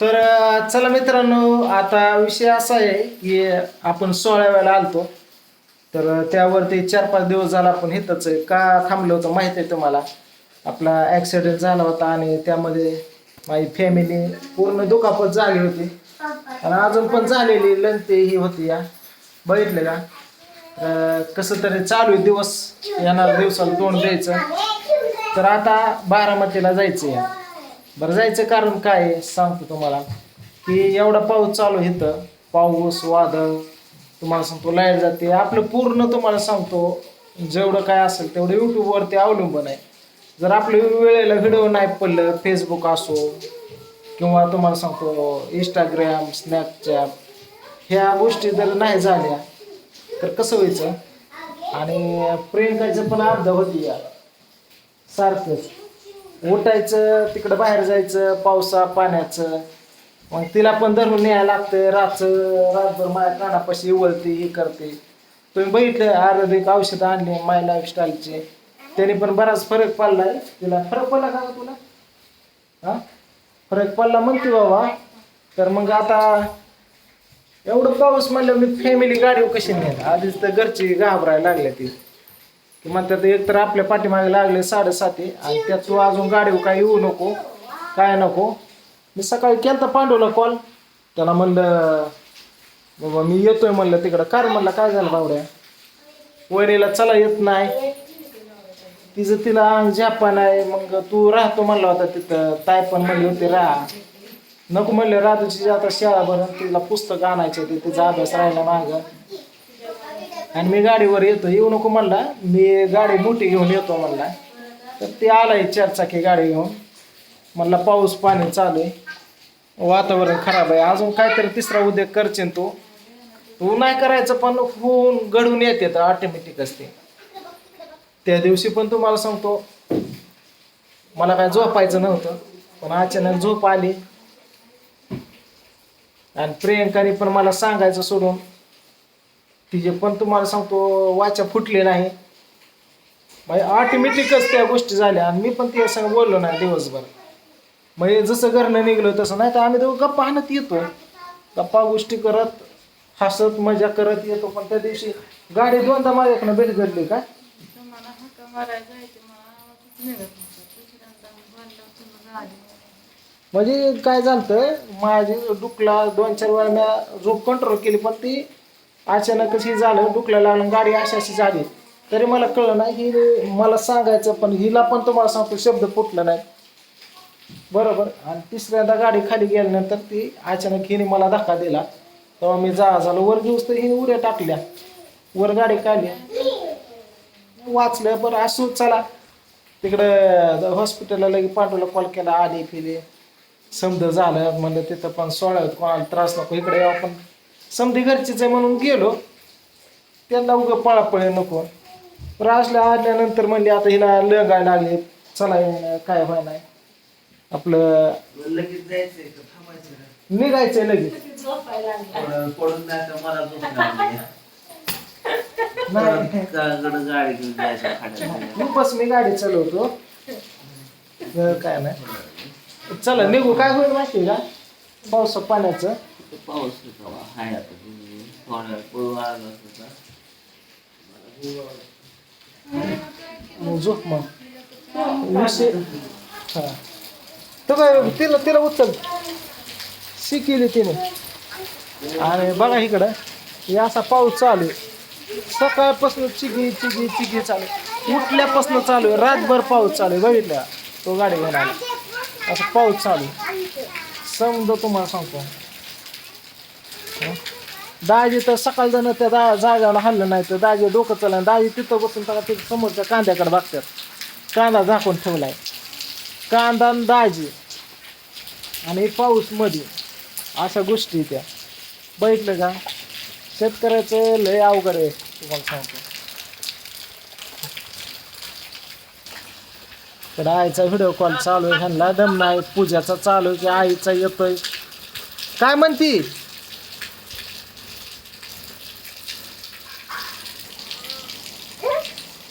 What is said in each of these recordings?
तर चला मित्रांनो आता विषय असा आहे की आपण सोळा वेळेला आलतो. तर त्यावरती चार पाच दिवस झाला आपण इथंच का थांबलो होतं माहिती आहे तुम्हाला? आपला ॲक्सिडेंट झाला होता आणि त्यामध्ये माझी फॅमिली पूर्ण दुखापत झाली होती. आणि अजून पण झालेली लंते ही होती या. बघितलं का? कसं तरी चालू आहे दिवस. येणार दिवसाला तोंड द्यायचं. तर आता बारामतीला जायचं आहे. बरं जायचं कारण काय आहे सांगतो तुम्हाला की एवढा पाऊस चालू आहे इथं. पाऊस वादळ तुम्हाला सांगतो लाइट जाते. आपलं पूर्ण तुम्हाला सांगतो जेवढं काय असेल तेवढं यूट्यूबवरती अवलंबून आहे. जर आपलं वेळेला व्हिडिओ नाही पडलं फेसबुक असो किंवा तुम्हाला सांगतो इंस्टाग्राम स्नॅपचॅप ह्या गोष्टी जर नाही झाल्या तर कसं व्हायचं? आणि प्रियंकाचं पण अर्ध होती या सारखंच. उठायचं तिकडं बाहेर जायचं पावसा पाण्याचं. मग तिला पण धरून न्यायला लागतं रातचं रातभर माझ्या कानापाशी वळते हे करते. तुम्ही बघितलं आयुर्वेदिक औषधं आणले माय लाईफस्टाईलचे त्याने पण बराच फरक पडलाय. तिला फरक पडला का तुला? हा? फरक पडला म्हणते बाबा. तर मग आता एवढं पाऊस म्हणलं मी फॅमिली गाडी कशी नेल आधीच तर घरची घाबरायला लागल्या ती. म्हणतात एक तर आपल्या पाठीमागे लागले साडेसाती आणि त्यात तू अजून गाडीवर काय येऊ नको काय नको. मी सकाळी केलता पांडूला कॉल त्याला म्हणलं बाबा मी येतोय म्हणलं तिकडं. कार म्हणलं काय झालं बावड्या? वरीला चला येत नाही. तिचं तिला अंग झापान आहे. मग तू राहतो म्हणला होता तिथं. ताय पण म्हणली होती राहा. नको म्हणले राधूची आता शाळा भरून तिला पुस्तक आणायचे ते तिचा अभ्यास राहिला मागं. आणि मी गाडीवर येतो. येऊ नको म्हणला. मी गाडी मोठी घेऊन येतो म्हणला. तर ते आलाय चारचाकी गाडी घेऊन. म्हणला पाऊस पाणी चालू आहे. वातावरण खराब आहे. अजून काहीतरी तिसरा उद्योग करचेन तू. तू नाही करायचं पण होऊन घडून येते तर ऑटोमॅटिक असते. त्या दिवशी पण तुम्हाला सांगतो मला काय झोपायचं नव्हतं पण अचानक झोप आली. आणि प्रियंकाने पण मला सांगायचं सोडून तिचे पण तुम्हाला सांगतो वाचा फुटले नाही. म्हणजे ऑटोमॅटिकच त्या गोष्टी झाल्या आणि मी पण तिच्या संग बोललो नाही दिवसभर. म्हणजे जसं घरनं निघलो तसं नाही तर आम्ही दोघं गप्पा आणत येतो. गप्पा गोष्टी करत हसत मजा करत येतो पण त्या दिवशी गाडी दोनदा माझ्याकडनं भेट घडली का? म्हणजे काय झालं माझी डुकला दोन चार वेळा मी झोप कंट्रोल केली पण ती अचानकच ही झालं डुकला लागलं गाडी अशी अशी झाली. तरी मला कळलं नाही ही मला सांगायचं पण हिला पण तुम्हाला सांगतो शब्द फुटला नाही. बरोबर. आणि तिसऱ्यांदा गाडी खाली गेल्यानंतर ती अचानक हिने मला धक्का दिला. तेव्हा मी जा झालो वर घेऊस तर हिने उड्या टाकल्या. वर गाडी काढली. वाचलं बरं असू चला. तिकडं हॉस्पिटलला लगे पाठवलं कॉल केला आली फिरे समज झालं म्हणलं तिथं पण सोळा कोणाला त्रास नको इकडे यावं समधी घरचीच आहे म्हणून गेलो. त्यांना उगं पळापळे नको. पण असल्या आल्यानंतर म्हणले आता हिला लंगाय लागले. चला काय व्हाय नाही आपलं निघायचंय लगेच. नाही बस मी गाडी चालवतो. काय नाही. चला निघू. काय होईल माहिती आहे का? पावसा पाण्याचं. तिथं पाऊस होता बा. हाय आता तुम्ही थोड्या पळून आला होता मग. झोप मग विषय तो काय तिला तिला उचल शिकेली तिने. आणि बघा इकडं हे असा पाऊस चालू आहे. सकाळपासून चिगी चिगी चिगी चालू आहे. उठल्यापासून चालू आहे. रातभर पाऊस चालू आहे. बघितलं? तो गाडी घेऊन आला. असं पाऊस चालू आहे. समजा तुम्हाला सांगतो. दाजी तर सकाळ जण त्या दा जाग्याला हल्लं नाही तर दाजी डोकं चाललं दाजी तिथं बसून त्याला तिथं समोरच्या कांद्याकडे बघतात. कांदा झाकून ठेवलाय. कांदा दाजी आणि पाऊसमध्ये अशा गोष्टी त्या. बघितलं का? शेतकऱ्याचं लय अवघड आहे तुम्हाला सांगतो. तर आईचा व्हिडिओ कॉल चालू आहे ह्यांना दम नाही पूजाचा चालू आहे की आईचा येतोय. काय म्हणती?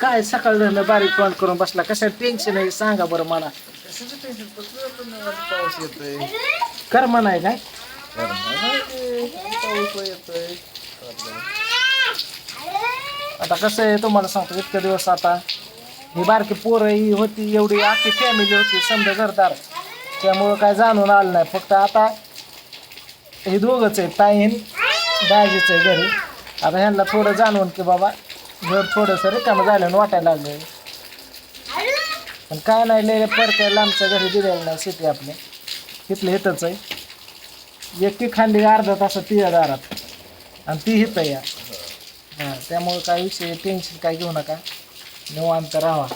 काय सकाळ झालं बारीक तोंड करून बसला? कसं टेन्शन आहे? सांगा बरं मला. पाऊस येतोय. कर्म नाही काय आता कसं आहे तुम्हाला सांगतो इतके दिवस आता ही बारकी पोरं ही होती एवढी आखी फॅमिली होती समजा घरदार. त्यामुळं काय जाणून आलं नाही. फक्त आता हे दोघंच आहे ताईन दाजीच आहे घरी. आता ह्यांना थोडं जाणवून की बाबा घर थोडंसं रिकामं झालं वाटायला लागलं. पण काय नाही लय परत आमच्या घरी दिलेलं नाही शेती आपली. इथलं इथंच आहे. एकी खांडी अर्धा तास ती दारात. आणि ती हिथं या. हां त्यामुळे काय विषय टेन्शन काय घेऊ नका. निवांत राहा.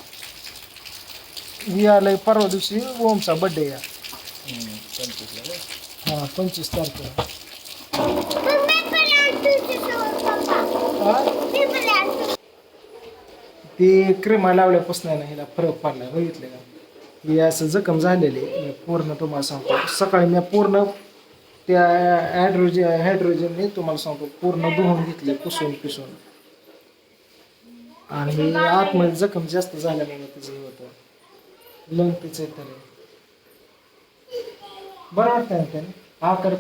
ही आलंय परवा दिवशी ओमचा बड्डे या. हां पंचवीस तारखेला. ती क्रीमा लावल्यापासून ना हिला फरक पडला. बघितले का? ही असं जखम झालेली मी पूर्ण तुम्हाला सांगतो. सकाळी मी पूर्ण त्या हायड्रोजन हायड्रोजनने तुम्हाला सांगतो पूर्ण धुवून घेतले पुसून पुसून. आणि आतमध्ये जखम जास्त झाल्यामुळे तिचं हे होतं. लंग तिचं तर. बरं वाटतं ना त्याने? हा कर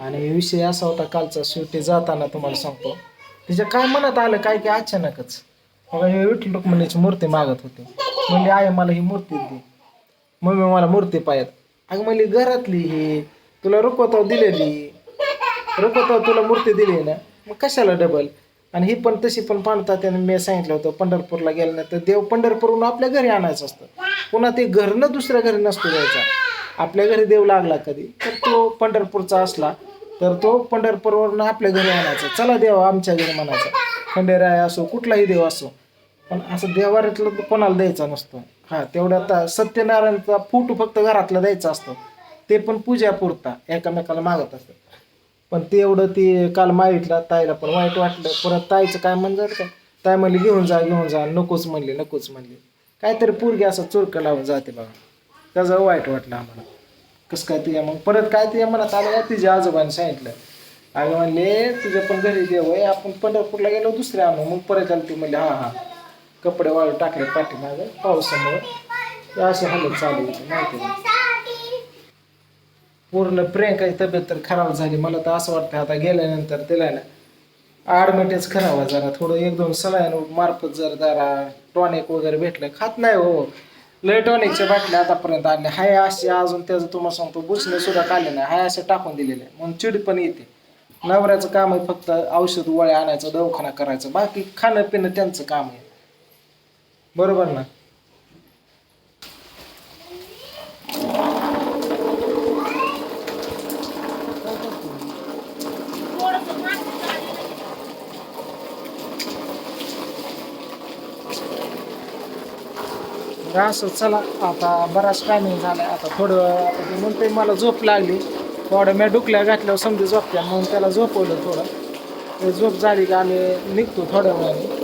आणि विषय असा होता कालचा शेवटी जाताना तुम्हाला सांगतो. तिच्या काय मनात आलं काय की अचानकच. बघा हे विठ्ठल रुक्मिणीची मूर्ती मागत होती. म्हणजे आई मला ही मूर्ती दे. मम्मी मला मूर्ती पाहत अगं म्हणली घरातली ही तुला रुकवताव दिलेली. रुकवताव तुला मूर्ती दिली ना मग कशाला डबल आणि ही पण तशी पण पाणता त्याने मी सांगितलं होतं पंढरपूरला गेलं नाही तर देव पंढरपूरहून आपल्या घरी आणायचं असतं. पुन्हा ते घरनं दुसऱ्या घरी नसतो जायचा. आपल्या घरी देव लागला कधी तर तो पंढरपूरचा असला. तर तो पंढरपूरवरून आपल्या घरी आणायचा. चला देव आमच्या घरी म्हणायचा. खंडेराय असो कुठलाही देव असो. पण असं देवाऱ्यातलं कोणाला द्यायचा नसतो. हा तेवढा आता सत्यनारायणचा फोटो फक्त घरातला द्यायचा असतो. ते पण पूजा पुरता एकामेकाला मागत असतात. पण ते एवढं ते काल मागितलं ताईला पण वाईट वाटलं. परत ताईचं काय म्हणजे का? ताई म्हणली घेऊन जा घेऊन जा. नकोच म्हणले नकोच म्हणले. काहीतरी पोरगी असं चुरकं लावून जाते बघा. त्याचं वाईट वाटलं आम्हाला. कसं काय तुझ्या मग? परत काय तुझ्या मनात आलं का तिच्या आजोबाने सांगितलं. अगं म्हणले तुझ्या पण घरी देव आहे आपण पंढरपूरला गेलो दुसऱ्या आणू मग परत आलं ती म्हणले हा हा. कपडे वाळू टाकले पाठीमागं पावसामुळे. अशी हालत चालू होती माहिती पूर्ण प्रियंकाची तब्येत तर खराब झाली. मला तर असं वाटतं आता गेल्यानंतर तिला ना आडमेटेच खराब जरा थोडं एक दोन सलाईन मार्फत जर जरा टॉनिक वगैरे भेटलं. खात नाही हो. लय टॉनिकच्या बाटल्या आतापर्यंत आणल्या. हाय असे अजून त्याचं तुम्हाला सांगतो बुचणे सुद्धा काढले नाही. हाय असे टाकून दिलेले मग चिड पण येते. नवऱ्याचं काम आहे फक्त औषध वळ्या आणायचं दवाखाना करायचं. बाकी खाणं पिणं त्यांचं काम आहे. बरोबर ना? असं चला आता बराच टायमिंग झाला आता थोडं आता ते म्हणते मला झोप लागली. थोडं मी डुकल्या घातल्यावर समजा झोपत्या म्हणून त्याला झोपवलं थोडं. ते झोप झाली की आम्ही निघतो थोड्या वेळाने.